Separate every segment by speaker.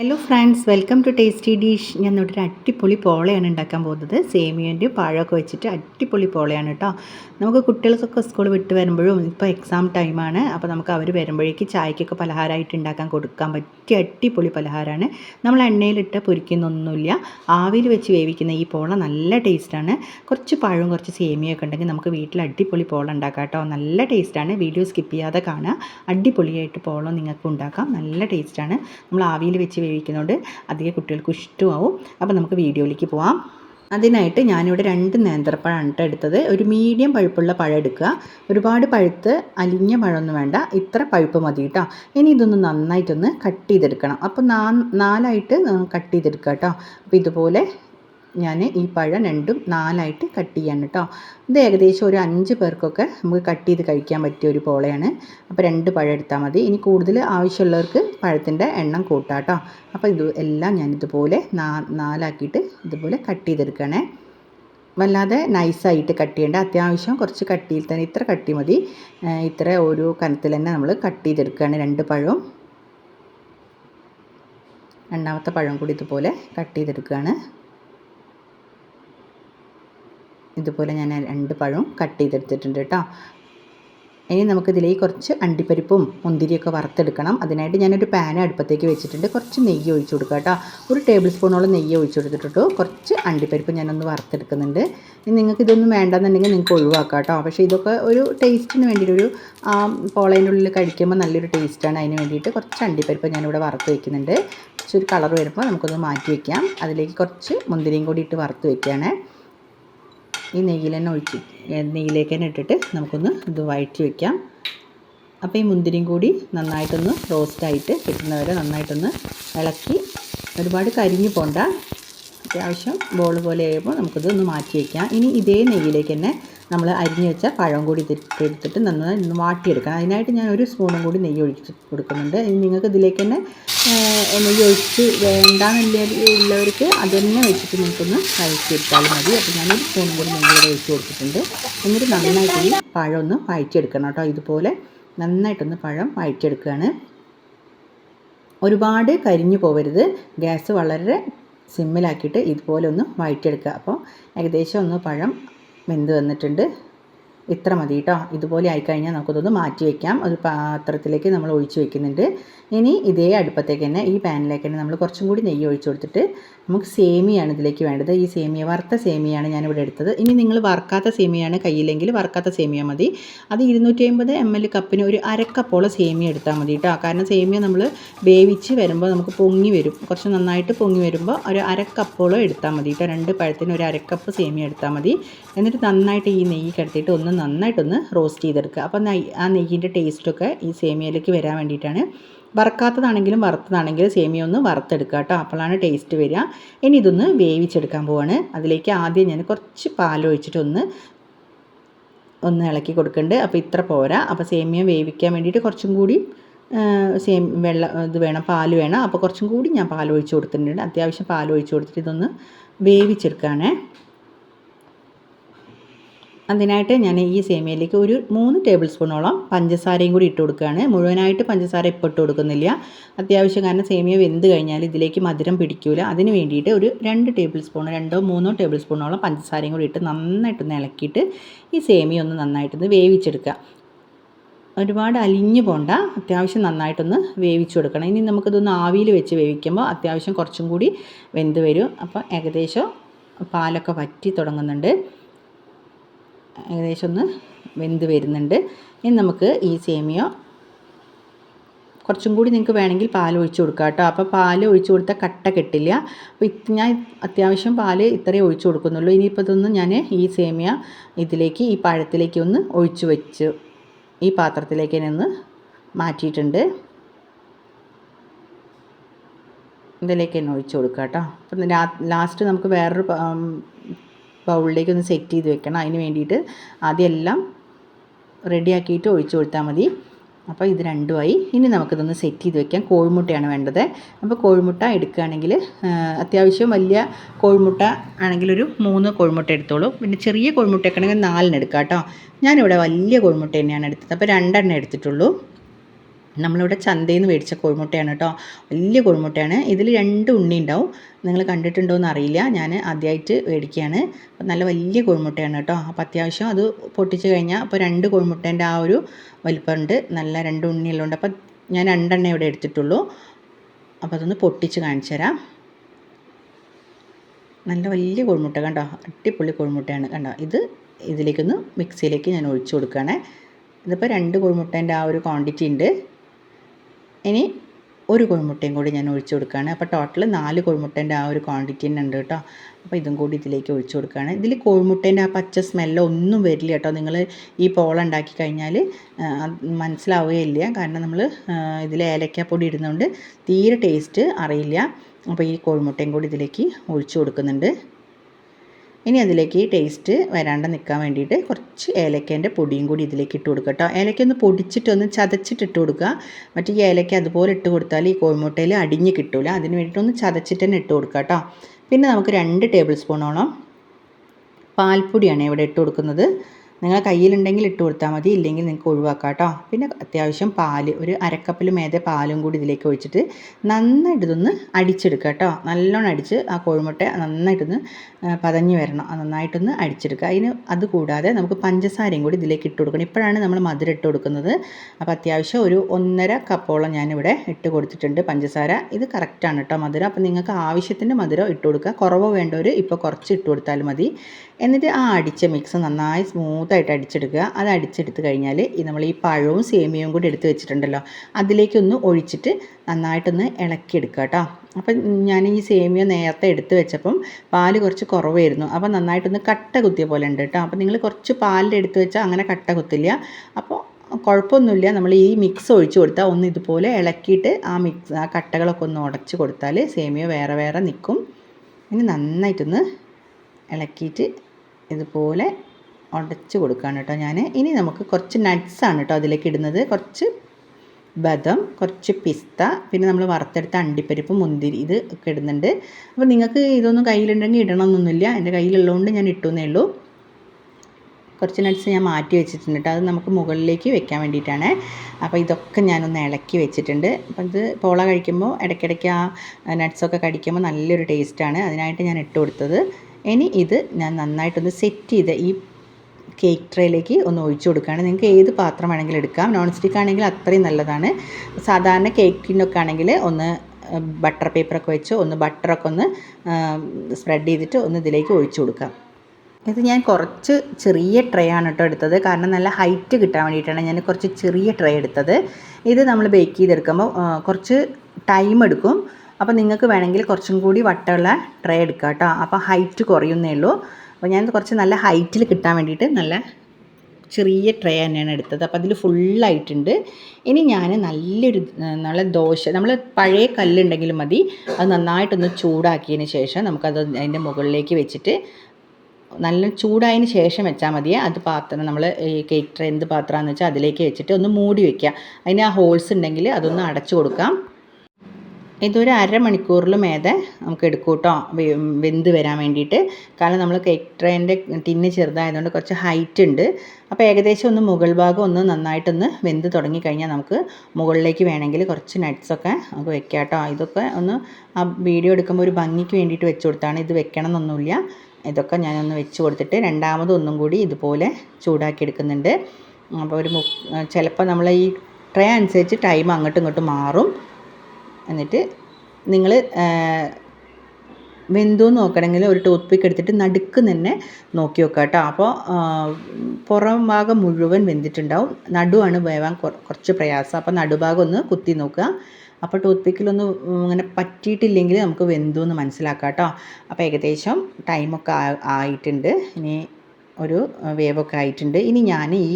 Speaker 1: Hello friends welcome to tasty dish ഞാൻ ഇവിടെ ഒരു അടിപൊളി പോളയാണ് ഉണ്ടാക്കാൻ പോകുന്നത്. സേമിയന്റെ പഴമൊക്കെ വെച്ചിട്ട് അടിപൊളി പോളയാണ് കേട്ടോ. നമുക്ക് കുട്ടികൾക്കൊക്കെ സ്കൂൾ വിട്ട് വരുമ്പോഴും ഇപ്പോൾ എക്സാം ടൈമാണ് അപ്പോൾ നമുക്ക് അവർ വരുമ്പോഴേക്ക് ചായക്കൊക്കെ പലഹാരമായിട്ട് ഉണ്ടാക്കാൻ കൊടുക്കാൻ പറ്റിയ അടിപൊളി പലഹാരമാണ് നമ്മൾ എണ്ണയിലിട്ട് പൊരിക്കുന്നൊന്നുമില്ല. ആവിയിൽ വെച്ച് വേവിക്കുന്ന ഈ പോള നല്ല ടേസ്റ്റാണ് കുറച്ച് പഴവും കുറച്ച് സേമിയൊക്കെ ഉണ്ടെങ്കിൽ നമുക്ക് വീട്ടിൽ അടിപൊളി പോള ഉണ്ടാക്കാം കേട്ടോ. നല്ല ടേസ്റ്റാണ് വീഡിയോ സ്കിപ്പ് ചെയ്യാതെ കാണുക. അടിപൊളിയായിട്ട് പോള നിങ്ങൾക്ക് ഉണ്ടാക്കാം. നല്ല ടേസ്റ്റാണ് നമ്മൾ ആവിയിൽ വെച്ച് വേവിക്കുന്നതുകൊണ്ട് അധികം കുട്ടികൾക്ക് ഇഷ്ടമാവും. അപ്പോൾ നമുക്ക് വീഡിയോയിലേക്ക് പോവാം. അതിനായിട്ട് ഞാനിവിടെ രണ്ട് നേന്ത്രപ്പഴമാണ് കേട്ടോ എടുത്തത്. ഒരു മീഡിയം പഴുപ്പുള്ള പഴം എടുക്കുക. ഒരുപാട് പഴുത്ത് അലിഞ്ഞ പഴമൊന്നും വേണ്ട. ഇത്ര പഴുപ്പ് മതി കേട്ടോ ഇനി ഇതൊന്ന് നന്നായിട്ടൊന്ന് കട്ട് ചെയ്തെടുക്കണം. അപ്പോൾ നാ നാലായിട്ട് കട്ട് ചെയ്തെടുക്കുക കേട്ടോ അപ്പോൾ ഇതുപോലെ ഞാൻ ഈ പഴം രണ്ടും നാലായിട്ട് കട്ട് ചെയ്യാണ് കേട്ടോ ഇത് ഏകദേശം ഒരു അഞ്ച് പേർക്കൊക്കെ നമുക്ക് കട്ട് ചെയ്ത് കഴിക്കാൻ പറ്റിയ ഒരു പോളയാണ്. അപ്പോൾ രണ്ട് പഴം എടുത്താൽ മതി. ഇനി കൂടുതൽ ആവശ്യമുള്ളവർക്ക് പഴത്തിന്റെ എണ്ണം കൂട്ടാം കേട്ടോ അപ്പോൾ ഇത് എല്ലാം ഞാൻ ഇതുപോലെ നാ നാലാക്കിയിട്ട് ഇതുപോലെ കട്ട് ചെയ്തെടുക്കണേ. വല്ലാതെ നൈസായിട്ട് കട്ട് ചെയ്യേണ്ട. അത്യാവശ്യം കുറച്ച് കട്ടിയിൽ തന്നെ ഇത്ര കട്ടി മതി. ഇത്ര ഒരു കനത്തിൽ തന്നെ നമ്മൾ കട്ട് ചെയ്തെടുക്കുകയാണ് രണ്ട് പഴവും. രണ്ടാമത്തെ പഴം കൂടി ഇതുപോലെ കട്ട് ചെയ്തെടുക്കുകയാണ്. ഇതുപോലെ ഞാൻ രണ്ട് പഴവും കട്ട് ചെയ്തെടുത്തിട്ടുണ്ട് കേട്ടോ. ഇനി നമുക്കിതിലേക്ക് കുറച്ച് അണ്ടിപ്പരിപ്പും മുന്തിരിയൊക്കെ വറുത്തെടുക്കണം. അതിനായിട്ട് ഞാനൊരു പാൻ അടുപ്പത്തേക്ക് വെച്ചിട്ടുണ്ട്. കുറച്ച് നെയ്യ് ഒഴിച്ചു കൊടുക്കുക കേട്ടോ. ഒരു ടേബിൾ സ്പൂണോളം നെയ്യ് ഒഴിച്ചു കൊടുത്തിട്ടു കുറച്ച് അണ്ടിപ്പരിപ്പ് ഞാനൊന്ന് വറുത്തെടുക്കുന്നുണ്ട്. ഇനി നിങ്ങൾക്ക് ഇതൊന്നും വേണ്ടെന്നുണ്ടെങ്കിൽ നിങ്ങൾക്ക് ഒഴിവാക്കാം കേട്ടോ. പക്ഷേ ഇതൊക്കെ ഒരു ടേസ്റ്റിന് വേണ്ടിയിട്ട് ഒരു പോളേന്റെ ഉള്ളിൽ കഴിക്കുമ്പോൾ നല്ലൊരു ടേസ്റ്റാണ് അതിന് വേണ്ടിയിട്ട്. കുറച്ച് അണ്ടിപ്പരിപ്പ് ഞാനിവിടെ വറുത്ത് വയ്ക്കുന്നുണ്ട് കുറച്ചൊരു കളർ വരുമ്പോൾ നമുക്കൊന്ന് മാറ്റി വയ്ക്കാം അതിലേക്ക് കുറച്ച് മുന്തിരിയും കൂടി ഇട്ട് വറുത്ത് വയ്ക്കുകയാണ് ഈ നെയ്യിൽ തന്നെ ഒഴിച്ച് നെയ്യിലേക്ക് തന്നെ ഇട്ടിട്ട് നമുക്കൊന്ന് ഇത് വഴറ്റി വയ്ക്കാം അപ്പോൾ ഈ മുന്തിരിയും കൂടി നന്നായിട്ടൊന്ന് റോസ്റ്റായിട്ട് കിട്ടുന്നവരെ നന്നായിട്ടൊന്ന് ഇളക്കി ഒരുപാട് കരിഞ്ഞു പോണ്ട. അത്യാവശ്യം ബോൾ പോലെ ആയപ്പോൾ നമുക്കിത് ഒന്ന് മാറ്റി വയ്ക്കാം. ഇനി ഇതേ നെയ്യിലേക്ക് തന്നെ നമ്മൾ അരിഞ്ഞ് വെച്ച പഴം കൂടി എടുത്തിട്ട് നന്നായി ഒന്ന് വാട്ടിയെടുക്കണം. അതിനായിട്ട് ഞാൻ ഒരു സ്പൂണും കൂടി നെയ്യ് ഒഴിച്ച് കൊടുക്കുന്നുണ്ട്. ഇനി നിങ്ങൾക്ക് ഇതിലേക്ക് തന്നെ നെയ്യ് ഒഴിച്ച് വേണ്ടാന്നില്ല ഉള്ളവർക്ക് അത് തന്നെ വെച്ചിട്ട് നിങ്ങൾക്കൊന്ന് കഴിച്ചെടുത്താലും മതി. അപ്പോൾ ഞാനൊരു സ്പൂണും കൂടി നെയ്യ് കൂടെ ഒഴിച്ച് കൊടുത്തിട്ടുണ്ട്. എന്നിട്ട് നന്നായിട്ട് ഈ പഴം ഒന്ന് വഴറ്റിയെടുക്കണം കേട്ടോ. ഇതുപോലെ നന്നായിട്ടൊന്ന് പഴം വഴറ്റിയെടുക്കുകയാണ്. ഒരുപാട് കരിഞ്ഞു പോകരുത് ഗ്യാസ് വളരെ സിമ്മിലാക്കിയിട്ട് ഇതുപോലെ ഒന്ന് വഴറ്റിയെടുക്കുക. അപ്പോൾ ഏകദേശം ഒന്ന് പഴം വെന്ത് വന്നിട്ടുണ്ട്. ഇത്ര മതി കേട്ടോ ഇതുപോലെ ആയിക്കഴിഞ്ഞാൽ നമുക്കതൊന്ന് മാറ്റി വയ്ക്കാം ഒരു പാത്രത്തിലേക്ക് നമ്മൾ ഒഴിച്ച് വെക്കുന്നുണ്ട്. ഇനി ഇതേ അടുപ്പത്തേക്ക് തന്നെ ഈ പാനിലേക്ക് തന്നെ നമ്മൾ കുറച്ചും കൂടി നെയ്യ് ഒഴിച്ചു കൊടുത്തിട്ട് നമുക്ക് സേമിയാണ് ഇതിലേക്ക് വേണ്ടത്. ഈ സേമിയ വറുത്ത സേമിയാണ് ഞാനിവിടെ എടുത്തത്. ഇനി നിങ്ങൾ വറുക്കാത്ത സേമിയാണ് കയ്യിലെങ്കിൽ വറുക്കാത്ത സേമിയ മതി. അത് ഇരുന്നൂറ്റി അമ്പത് എം എൽ കപ്പിന് ഒരു അരക്കപ്പോളം സേമിയ എടുത്താൽ മതി കേട്ടോ കാരണം സേമിയ നമ്മൾ വേവിച്ച് വരുമ്പോൾ നമുക്ക് പൊങ്ങി വരും. കുറച്ച് നന്നായിട്ട് പൊങ്ങി വരുമ്പോൾ ഒരു അരക്കപ്പോളം എടുത്താൽ മതി കേട്ടോ രണ്ട് പഴത്തിന് ഒരു അരക്കപ്പ് സേമിയ എടുത്താൽ മതി. എന്നിട്ട് നന്നായിട്ട് ഈ നെയ്യ് കിടത്തിയിട്ട് ഒന്ന് നന്നായിട്ടൊന്ന് റോസ്റ്റ് ചെയ്തെടുക്കുക. അപ്പോൾ ആ നെയ്യിന്റെ ടേസ്റ്റൊക്കെ ഈ സേമിയയിലേക്ക് വരാൻ വേണ്ടിയിട്ടാണ്. വറക്കാത്തതാണെങ്കിലും വറുത്തതാണെങ്കിലും സേമിയ ഒന്ന് വറുത്തെടുക്കുക കേട്ടോ. അപ്പോഴാണ് ടേസ്റ്റ് വരിക. ഇനി ഇതൊന്ന് വേവിച്ചെടുക്കാൻ പോവാണ്. അതിലേക്ക് ആദ്യം ഞാൻ കുറച്ച് പാലൊഴിച്ചിട്ടൊന്ന് ഒന്ന് ഇളക്കി കൊടുക്കുന്നുണ്ട്. അപ്പോൾ ഇത്ര പോരാ. അപ്പോൾ സേമിയ വേവിക്കാൻ വേണ്ടിയിട്ട് കുറച്ചും കൂടി സേം വെള്ളം ഇത് വേണം പാൽ വേണം. അപ്പോൾ കുറച്ചും കൂടി ഞാൻ പാൽ ഒഴിച്ച് കൊടുത്തിട്ടുണ്ട്. അത്യാവശ്യം പാൽ ഒഴിച്ച് കൊടുത്തിട്ട് ഇതൊന്ന് വേവിച്ചെടുക്കുകയാണേ അതിനായിട്ട് ഞാൻ ഈ സേമിയയിലേക്ക് ഒരു മൂന്ന് ടേബിൾ സ്പൂണോളം പഞ്ചസാരയും കൂടി ഇട്ട് കൊടുക്കുകയാണ്. മുഴുവനായിട്ട് പഞ്ചസാര ഇപ്പോൾ ഇട്ട് കൊടുക്കുന്നില്ല. അത്യാവശ്യം കാരണം സേമിയ വെന്ത് കഴിഞ്ഞാൽ ഇതിലേക്ക് മധുരം പിടിക്കില്ല അതിന് വേണ്ടിയിട്ട് ഒരു രണ്ട് ടേബിൾ സ്പൂൺ രണ്ടോ മൂന്നോ ടേബിൾ സ്പൂണോളം പഞ്ചസാരയും കൂടി ഇട്ട് നന്നായിട്ടൊന്ന് ഇളക്കിയിട്ട് ഈ സേമിയ ഒന്ന് നന്നായിട്ടൊന്ന് വേവിച്ചെടുക്കുക. ഒരുപാട് അലിഞ്ഞു പോണ്ട. അത്യാവശ്യം നന്നായിട്ടൊന്ന് വേവിച്ചു കൊടുക്കണം. ഇനി നമുക്കിതൊന്ന് ആവിയിൽ വെച്ച് വേവിക്കുമ്പോൾ അത്യാവശ്യം കുറച്ചും കൂടി വെന്ത് വരും. അപ്പോൾ ഏകദേശം പാലൊക്കെ വറ്റി തുടങ്ങുന്നുണ്ട്. ഏകദേശം ഒന്ന് വെന്ത് വരുന്നുണ്ട്. ഇനി നമുക്ക് ഈ സേമിയ കുറച്ചും കൂടി നിങ്ങൾക്ക് വേണമെങ്കിൽ പാൽ ഒഴിച്ച് കൊടുക്കാം കേട്ടോ. അപ്പോൾ പാൽ ഒഴിച്ച് കൊടുത്താൽ കട്ട കെട്ടില്ല. അപ്പോൾ ഇത് ഞാൻ അത്യാവശ്യം പാൽ ഇത്രയേ ഒഴിച്ച് കൊടുക്കുന്നുള്ളൂ. ഇനിയിപ്പോൾ ഇതൊന്ന് ഞാൻ ഈ സേമിയ ഇതിലേക്ക് ഈ പഴത്തിലേക്ക് ഒന്ന് ഒഴിച്ച് വെച്ച് ഈ പാത്രത്തിലേക്ക് തന്നെ ഒന്ന് മാറ്റിയിട്ടുണ്ട്. ഇതിലേക്ക് തന്നെ ഒഴിച്ച് കൊടുക്കാം കേട്ടോ. അപ്പം ലാസ്റ്റ് നമുക്ക് വേറൊരു ബൗളിലേക്ക് ഒന്ന് സെറ്റ് ചെയ്ത് വെക്കണം. അതിന് വേണ്ടിയിട്ട് ആദ്യം എല്ലാം റെഡിയാക്കിയിട്ട് ഒഴിച്ചു കൊടുത്താൽ മതി. അപ്പോൾ ഇത് രണ്ടുമായി. ഇനി നമുക്കിതൊന്ന് സെറ്റ് ചെയ്ത് വെക്കാം. കോഴിമുട്ടയാണ് വേണ്ടത്. അപ്പോൾ കോഴിമുട്ട എടുക്കുകയാണെങ്കിൽ അത്യാവശ്യം വലിയ കോഴിമുട്ട ആണെങ്കിൽ ഒരു മൂന്ന് കോഴിമുട്ട എടുത്തോളൂ. പിന്നെ ചെറിയ കോഴിമുട്ടയൊക്കെ ആണെങ്കിൽ നാലിന് എടുക്കാം കേട്ടോ. ഞാനിവിടെ വലിയ കോഴിമുട്ട തന്നെയാണ് എടുത്തത്. അപ്പോൾ രണ്ടെണ്ണം എടുത്തിട്ടുള്ളൂ. നമ്മളിവിടെ ചന്തയിൽ നിന്ന് മേടിച്ച കോഴിമുട്ടയാണ് കേട്ടോ. വലിയ കോഴിമുട്ടയാണ്. ഇതിൽ രണ്ട് ഉണ്ണി ഉണ്ടാവും. നിങ്ങൾ കണ്ടിട്ടുണ്ടോ എന്ന് അറിയില്ല. ഞാൻ ആദ്യമായിട്ട് മേടിക്കുകയാണ്. അപ്പം നല്ല വലിയ കോഴിമുട്ടയാണ് കേട്ടോ. അപ്പോൾ അത്യാവശ്യം അത് പൊട്ടിച്ച് കഴിഞ്ഞാൽ അപ്പോൾ രണ്ട് കോഴിമുട്ടേന്റെ ആ ഒരു വലിപ്പമുണ്ട്. നല്ല രണ്ട് ഉണ്ണിയുള്ളതുകൊണ്ട് അപ്പം ഞാൻ രണ്ടെണ്ണ ഇവിടെ എടുത്തിട്ടുള്ളൂ. അപ്പോൾ അതൊന്ന് പൊട്ടിച്ച് കാണിച്ചു തരാം. നല്ല വലിയ കോഴിമുട്ട കണ്ടോ? അടിപൊളി കോഴിമുട്ടയാണ് കണ്ടോ? ഇത് ഇതിലേക്കൊന്ന് മിക്സിയിലേക്ക് ഞാൻ ഒഴിച്ചു കൊടുക്കുകയാണേ. ഇതിപ്പോൾ രണ്ട് കോഴിമുട്ടേന്റെ ആ ഒരു ക്വാണ്ടിറ്റി ഉണ്ട്. ഇനി ഒരു കോഴിമുട്ടയും കൂടി ഞാൻ ഒഴിച്ചു കൊടുക്കുകയാണ്. അപ്പോൾ ടോട്ടൽ നാല് കോഴിമുട്ടേന്റെ ആ ഒരു ക്വാണ്ടിറ്റി തന്നെ ഉണ്ട് കേട്ടോ. അപ്പോൾ ഇതും കൂടി ഇതിലേക്ക് ഒഴിച്ചു കൊടുക്കുകയാണ്. ഇതിൽ കോഴിമുട്ടേന്റെ ആ പച്ച സ്മെല്ലോ ഒന്നും വരില്ല കേട്ടോ. നിങ്ങൾ ഈ പോള ഉണ്ടാക്കി കഴിഞ്ഞാൽ മനസ്സിലാവുകയില്ല. കാരണം നമ്മൾ ഇതിൽ ഏലക്കാപ്പൊടി ഇടുന്നതുകൊണ്ട് തീരെ ടേസ്റ്റ് അറിയില്ല. അപ്പോൾ ഈ കോഴിമുട്ടയും കൂടി ഇതിലേക്ക് ഒഴിച്ചു കൊടുക്കുന്നുണ്ട്. ഇനി അതിലേക്ക് ടേസ്റ്റ് വരാണ്ട് നിൽക്കാൻ വേണ്ടിയിട്ട് കുറച്ച് ഏലക്കേന്റെ പൊടിയും കൂടി ഇതിലേക്ക് ഇട്ട് കൊടുക്കുക കേട്ടോ ഏലക്ക ഒന്ന് പൊടിച്ചിട്ട് ഒന്ന് ചതച്ചിട്ട് ഇട്ട് കൊടുക്കുക. മറ്റേ ഈ ഏലക്ക അതുപോലെ ഇട്ട് കൊടുത്താൽ ഈ കോഴിമുട്ടയിൽ അടിഞ്ഞ് കിട്ടില്ല അതിന് വേണ്ടിയിട്ട് ഒന്ന് ചതച്ചിട്ട് തന്നെ ഇട്ട് കൊടുക്കുക കേട്ടോ പിന്നെ നമുക്ക് രണ്ട് ടേബിൾ സ്പൂണോളം പാൽപ്പൊടിയാണ് ഇവിടെ ഇട്ട് കൊടുക്കുന്നത്. നിങ്ങൾ കയ്യിലുണ്ടെങ്കിൽ ഇട്ട് കൊടുത്താൽ മതി ഇല്ലെങ്കിൽ നിങ്ങൾക്ക് ഒഴിവാക്കാം കേട്ടോ പിന്നെ അത്യാവശ്യം പാൽ ഒരു അരക്കപ്പിൽ മേതെ പാലും കൂടി ഇതിലേക്ക് ഒഴിച്ചിട്ട് നന്നായിട്ട് ഇതൊന്ന് അടിച്ചെടുക്കുക കേട്ടോ നല്ലോണം അടിച്ച് ആ കോഴിമുട്ട നന്നായിട്ടൊന്ന് പതഞ്ഞ് വരണം. നന്നായിട്ടൊന്ന് അടിച്ചെടുക്കുക. അതിന് അത് കൂടാതെ നമുക്ക് പഞ്ചസാരയും കൂടി ഇതിലേക്ക് ഇട്ട് കൊടുക്കണം. ഇപ്പോഴാണ് നമ്മൾ മധുരം ഇട്ട് കൊടുക്കുന്നത്. അപ്പോൾ അത്യാവശ്യം ഒരു ഒന്നര കപ്പോളം ഞാനിവിടെ ഇട്ട് കൊടുത്തിട്ടുണ്ട് പഞ്ചസാര. ഇത് കറക്റ്റാണ് കേട്ടോ മധുരം. അപ്പോൾ നിങ്ങൾക്ക് ആവശ്യത്തിന് മധുരം ഇട്ട് കൊടുക്കുക. കുറവ് വേണ്ടവർ ഇപ്പോൾ കുറച്ച് ഇട്ട് കൊടുത്താൽ മതി. എന്നിട്ട് ആ അടിച്ച മിക്സ് നന്നായി സ്മൂത്തായിട്ട് അടിച്ചെടുക്കുക. അത് അടിച്ചെടുത്ത് കഴിഞ്ഞാൽ ഈ നമ്മൾ ഈ പഴവും സേമിയയും കൂടി എടുത്ത് വെച്ചിട്ടുണ്ടല്ലോ അതിലേക്കൊന്ന് ഒഴിച്ചിട്ട് നന്നായിട്ടൊന്ന് ഇളക്കിയെടുക്കുക കേട്ടോ. അപ്പം ഞാൻ ഈ സേമിയ നേരത്തെ എടുത്ത് വെച്ചപ്പം പാൽ കുറച്ച് കുറവായിരുന്നു. അപ്പം നന്നായിട്ടൊന്ന് കട്ട കുത്തിയ പോലെ ഉണ്ട് കേട്ടോ. അപ്പം നിങ്ങൾ കുറച്ച് പാലിൽ എടുത്ത് വെച്ചാൽ അങ്ങനെ കട്ട കുത്തില്ല. അപ്പോൾ കുഴപ്പമൊന്നുമില്ല. നമ്മൾ ഈ മിക്സ് ഒഴിച്ചു കൊടുത്താൽ ഒന്ന് ഇതുപോലെ ഇളക്കിയിട്ട് ആ മിക്സ് ആ കട്ടകളൊക്കെ ഒന്ന് ഉടച്ച് കൊടുത്താൽ സേമിയ വേറെ വേറെ നിൽക്കും. ഇനി നന്നായിട്ടൊന്ന് ഇളക്കിയിട്ട് ഇതുപോലെ ഉടച്ച് കൊടുക്കുകയാണ് കേട്ടോ ഞാൻ ഇനി നമുക്ക് കുറച്ച് നട്ട്സാണ് കേട്ടോ അതിലേക്ക് ഇടുന്നത്. കുറച്ച് ബദം കുറച്ച് പിസ്ത പിന്നെ നമ്മൾ വറുത്തെടുത്ത അണ്ടിപ്പരിപ്പ് മുന്തിരി ഇത് ഒക്കെ ഇടുന്നുണ്ട്. അപ്പോൾ നിങ്ങൾക്ക് ഇതൊന്നും കയ്യിലുണ്ടെങ്കിൽ ഇടണമെന്നൊന്നുമില്ല എന്റെ കയ്യിലുള്ളതുകൊണ്ട് ഞാൻ ഇട്ടുന്നേ ഉള്ളൂ. കുറച്ച് നട്ട്സ് ഞാൻ മാറ്റി വെച്ചിട്ടുണ്ട് കേട്ടോ. അത് നമുക്ക് മുകളിലേക്ക് വെക്കാൻ വേണ്ടിയിട്ടാണ്. അപ്പോൾ ഇതൊക്കെ ഞാനൊന്ന് ഇളക്കി വെച്ചിട്ടുണ്ട്. അപ്പോൾ ഇത് പോള കഴിക്കുമ്പോൾ ഇടയ്ക്കിടയ്ക്ക് ആ നട്ട്സൊക്കെ കടിക്കുമ്പോൾ നല്ലൊരു ടേസ്റ്റാണ് അതിനായിട്ട് ഞാൻ ഇട്ട് കൊടുത്തത്. ഇനി ഇത് ഞാൻ നന്നായിട്ടൊന്ന് സെറ്റ് ചെയ്ത് ഈ കേക്ക് ട്രേയിലേക്ക് ഒന്ന് ഒഴിച്ചു കൊടുക്കുകയാണ്. നിങ്ങൾക്ക് ഏത് പാത്രം വേണമെങ്കിലും എടുക്കാം. നോൺ സ്റ്റിക്ക് ആണെങ്കിൽ അത്രയും നല്ലതാണ്. സാധാരണ കേക്കിനൊക്കെ ആണെങ്കിൽ ഒന്ന് ബട്ടർ പേപ്പറൊക്കെ വെച്ച് ഒന്ന് ബട്ടറൊക്കെ ഒന്ന് സ്പ്രെഡ് ചെയ്തിട്ട് ഒന്ന് ഇതിലേക്ക് ഒഴിച്ചു കൊടുക്കാം. ഇത് ഞാൻ കുറച്ച് ചെറിയ ട്രേ ആണ് കേട്ടോ എടുത്തത്. കാരണം നല്ല ഹൈറ്റ് കിട്ടാൻ വേണ്ടിയിട്ടാണ് ഞാൻ കുറച്ച് ചെറിയ ട്രേ എടുത്തത്. ഇത് നമ്മൾ ബേക്ക് ചെയ്തെടുക്കുമ്പോൾ കുറച്ച് ടൈം എടുക്കും. അപ്പോൾ നിങ്ങൾക്ക് വേണമെങ്കിൽ കുറച്ചും കൂടി വട്ടമുള്ള ട്രേ എടുക്കുക കേട്ടോ. അപ്പോൾ ഹൈറ്റ് കുറയുന്നേ ഉള്ളൂ. അപ്പോൾ ഞാൻ കുറച്ച് നല്ല ഹൈറ്റിൽ കിട്ടാൻ വേണ്ടിയിട്ട് നല്ല ചെറിയ ട്രേ തന്നെയാണ് എടുത്തത്. അപ്പോൾ അതിൽ ഫുള്ളായിട്ടുണ്ട് ഇനി ഞാൻ നല്ലൊരു നല്ല ദോശ നമ്മൾ പഴയ കല്ലുണ്ടെങ്കിലും മതി. അത് നന്നായിട്ടൊന്ന് ചൂടാക്കിയതിന് ശേഷം നമുക്കത് അതിന്റെ മുകളിലേക്ക് വെച്ചിട്ട് നല്ല ചൂടായതിന് ശേഷം വെച്ചാൽ മതിയെ. അത് പാത്രം നമ്മൾ ഈ കേക്ക് ട്രേ എന്ത് പാത്രമാണെന്ന് വെച്ചാൽ അതിലേക്ക് വെച്ചിട്ട് ഒന്ന് മൂടി വയ്ക്കുക അതിന് ആ ഹോൾസ് ഉണ്ടെങ്കിൽ അതൊന്ന് അടച്ചു കൊടുക്കാം. ഇതൊരു അരമണിക്കൂറിൽ മേതെ നമുക്ക് എടുക്കും കേട്ടോ. വെന്ത് വരാൻ വേണ്ടിയിട്ട്. കാരണം നമ്മൾ കേക്ക് ട്രേന്റെ ടിന്ന് ചെറുതായതുകൊണ്ട് കുറച്ച് ഹൈറ്റ് ഉണ്ട്. അപ്പോൾ ഏകദേശം ഒന്ന് മുകൾ ഭാഗം ഒന്ന് നന്നായിട്ടൊന്ന് വെന്ത് തുടങ്ങിക്കഴിഞ്ഞാൽ നമുക്ക് മുകളിലേക്ക് വേണമെങ്കിൽ കുറച്ച് നട്ട്സൊക്കെ നമുക്ക് വെക്കാം കേട്ടോ. ഇതൊക്കെ ഒന്ന് ആ വീഡിയോ എടുക്കുമ്പോൾ ഒരു ഭംഗിക്ക് വേണ്ടിയിട്ട് വെച്ച് കൊടുത്താണ്. ഇത് വെക്കണം എന്നൊന്നുമില്ല ഇതൊക്കെ ഞാനൊന്ന് വെച്ച് കൊടുത്തിട്ട് രണ്ടാമത് ഒന്നും കൂടി ഇതുപോലെ ചൂടാക്കി എടുക്കുന്നുണ്ട്. അപ്പോൾ ഒരു മു ചിലപ്പോൾ നമ്മൾ ഈ ട്രേ അനുസരിച്ച് ടൈം അങ്ങോട്ടും ഇങ്ങോട്ടും മാറും. എന്നിട്ട് നിങ്ങൾ വെന്തു നോക്കണമെങ്കിൽ ഒരു ടൂത്ത് പിക്ക് എടുത്തിട്ട് നടുക്ക് തന്നെ നോക്കി വെക്കുക കേട്ടോ അപ്പോൾ പുറം ഭാഗം മുഴുവൻ വെന്തിട്ടുണ്ടാവും. നടുവാണ് വേവാൻ കുറച്ച് പ്രയാസം. അപ്പോൾ നടുഭാഗം ഒന്ന് കുത്തി നോക്കുക. അപ്പോൾ ടൂത്ത് പിക്കിലൊന്ന് ഇങ്ങനെ പറ്റിയിട്ടില്ലെങ്കിൽ നമുക്ക് വെന്തു എന്ന് മനസ്സിലാക്കാം കേട്ടോ അപ്പോൾ ഏകദേശം ടൈമൊക്കെ ആയിട്ടുണ്ട്. ഇനി ഒരു വേവൊക്കെ ആയിട്ടുണ്ട്. ഇനി ഞാൻ ഈ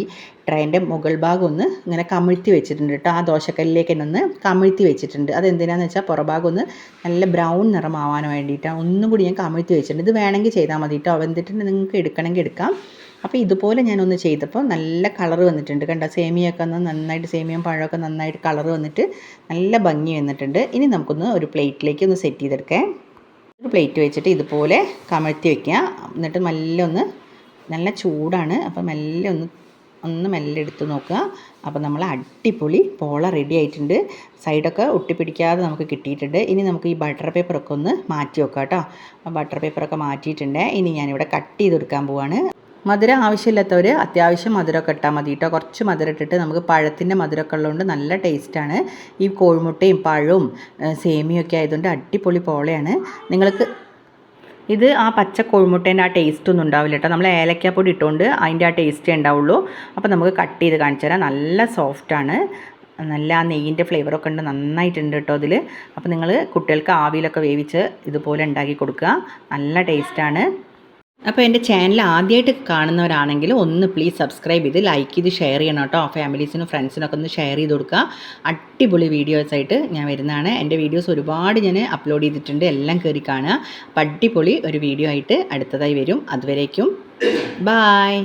Speaker 1: ട്രേന്റെ മുകൾ ഭാഗം ഒന്ന് ഇങ്ങനെ കമിഴ്ത്തി വെച്ചിട്ടുണ്ട് കേട്ടോ. ആ ദോശക്കല്ലിലേക്ക് തന്നെ ഒന്ന് കമിഴ്ത്തി വെച്ചിട്ടുണ്ട്. അതെന്തിനാന്ന് വെച്ചാൽ പുറഭാഗം ഒന്ന് നല്ല ബ്രൗൺ നിറമാവാൻ വേണ്ടിയിട്ടാണ് ഒന്നും കൂടി ഞാൻ കമിഴ്ത്തി വെച്ചിട്ടുണ്ട്. ഇത് വേണമെങ്കിൽ ചെയ്താൽ മതി കേട്ടോ. വെന്തിട്ട് നിങ്ങൾക്ക് എടുക്കണമെങ്കിൽ എടുക്കാം. അപ്പോൾ ഇതുപോലെ ഞാനൊന്ന് ചെയ്തപ്പോൾ നല്ല കളർ വന്നിട്ടുണ്ട് കണ്ട? സേമിയൊക്കെ ഒന്ന് നന്നായിട്ട് സേമിയും പഴമൊക്കെ നന്നായിട്ട് കളർ വന്നിട്ട് നല്ല ഭംഗി വന്നിട്ടുണ്ട്. ഇനി നമുക്കൊന്ന് ഒരു പ്ലേറ്റിലേക്ക് ഒന്ന് സെറ്റ് ചെയ്തെടുക്കാം. ഒരു പ്ലേറ്റ് വെച്ചിട്ട് ഇതുപോലെ കമഴ്ത്തി വെക്കുക. എന്നിട്ട് നല്ല ഒന്ന് നല്ല ചൂടാണ്. അപ്പം മെല്ലെ ഒന്ന് ഒന്ന് മെല്ലെ എടുത്ത് നോക്കുക. അപ്പോൾ നമ്മൾ അടിപൊളി പോള റെഡി ആയിട്ടുണ്ട്. സൈഡൊക്കെ ഒട്ടിപ്പിടിക്കാതെ നമുക്ക് കിട്ടിയിട്ടുണ്ട്. ഇനി നമുക്ക് ഈ ബട്ടർ പേപ്പറൊക്കെ ഒന്ന് മാറ്റി വെക്കാം കേട്ടോ. ബട്ടർ പേപ്പറൊക്കെ മാറ്റിയിട്ടുണ്ട്. ഇനി ഞാനിവിടെ കട്ട് ചെയ്തെടുക്കാൻ പോവാണ്. മധുരം ആവശ്യമില്ലാത്തവർ അത്യാവശ്യം മധുരമൊക്കെ ഇട്ടാൽ മതി കേട്ടോ. കുറച്ച് മധുരം ഇട്ടിട്ട് നമുക്ക് പഴത്തിന്റെ മധുരമൊക്കെ ഉള്ളതുകൊണ്ട് നല്ല ടേസ്റ്റാണ് ഈ കോഴിമുട്ടയും പഴവും സേമിയൊക്കെ ആയതുകൊണ്ട് അടിപൊളി പോളയാണ്. നിങ്ങൾക്ക് ഇത് ആ പച്ച കോഴിമുട്ടേന്റെ ആ ടേസ്റ്റ് ഒന്നും ഉണ്ടാവില്ല കേട്ടോ നമ്മൾ ഏലക്കാപ്പൊടി ഇട്ടുകൊണ്ട് അതിന്റെ ആ ടേസ്റ്റേ ഉണ്ടാവുള്ളൂ. അപ്പോൾ നമുക്ക് കട്ട് ചെയ്ത് കാണിച്ചു തരാം. നല്ല സോഫ്റ്റാണ് നല്ല ആ നെയ്യിന്റെ ഫ്ലേവറൊക്കെ ഉണ്ട്. നന്നായിട്ടുണ്ട് കേട്ടോ അതിൽ അപ്പോൾ നിങ്ങൾ കുട്ടികൾക്ക് ആവിയിലൊക്കെ വേവിച്ച് ഇതുപോലെ ഉണ്ടാക്കി കൊടുക്കുക. നല്ല ടേസ്റ്റാണ് അപ്പോൾ എന്റെ ചാനൽ ആദ്യമായിട്ട് കാണുന്നവരാണെങ്കിൽ ഒന്ന് പ്ലീസ് സബ്സ്ക്രൈബ് ചെയ്ത് ലൈക്ക് ചെയ്ത് ഷെയർ ചെയ്യണം കേട്ടോ. ഫാമിലീസിനും ഫ്രണ്ട്സിനൊക്കെ ഒന്ന് ഷെയർ ചെയ്ത് കൊടുക്കുക. അടിപൊളി വീഡിയോസ് ആയിട്ട് ഞാൻ വരുന്നതാണ്. എന്റെ വീഡിയോസ് ഒരുപാട് ഞാൻ അപ്ലോഡ് ചെയ്തിട്ടുണ്ട്. എല്ലാം കയറി കാണുക. അപ്പം അടിപൊളി ഒരു വീഡിയോ ആയിട്ട് അടുത്തതായി വരും. അതുവരേക്കും. ബായ്